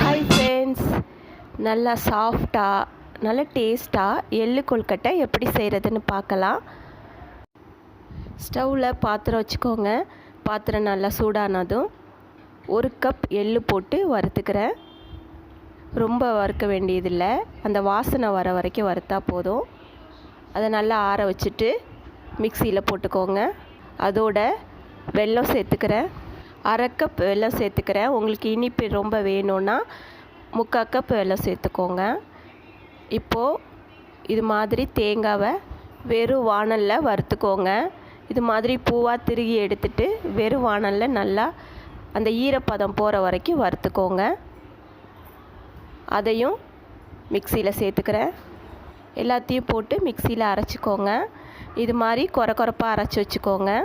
Hi friends நல்லா சாஃப்டாக நல்லா டேஸ்ட்டாக எள்ளு கொழுக்கட்டை எப்படி செய்கிறதுன்னு பார்க்கலாம். ஸ்டவ்வில் பாத்திரம் வச்சுக்கோங்க. பாத்திரம் நல்லா சூடானதும் ஒரு கப் எள்ளு போட்டு வறுத்துக்கிறேன். ரொம்ப வறுக்க வேண்டியதில்லை. அந்த வாசனை வர வரைக்கும் வறுத்தா போதும். அதை நல்லா ஆற வச்சுட்டு மிக்சியில் போட்டுக்கோங்க. அதோட வெல்லம் சேர்த்துக்கிறேன். அரை கப் வெல்லம் சேர்த்துக்கிறேன். உங்களுக்கு இனிப்பு ரொம்ப வேணும்னா முக்கால் கப் வெல்லம் சேர்த்துக்கோங்க. இப்போது இது மாதிரி தேங்காவை வெறும் வாணலில் வறுத்துக்கோங்க. இது மாதிரி பூவாக திருகி எடுத்துட்டு வெறும் வாணலில் நல்லா அந்த ஈரப்பதம் போகிற வரைக்கும் வறுத்துக்கோங்க. அதையும் மிக்சியில் சேர்த்துக்கிறேன். எல்லாத்தையும் போட்டு மிக்சியில் அரைச்சிக்கோங்க. இது மாதிரி கொர கொரப்பாக அரைச்சி வச்சுக்கோங்க.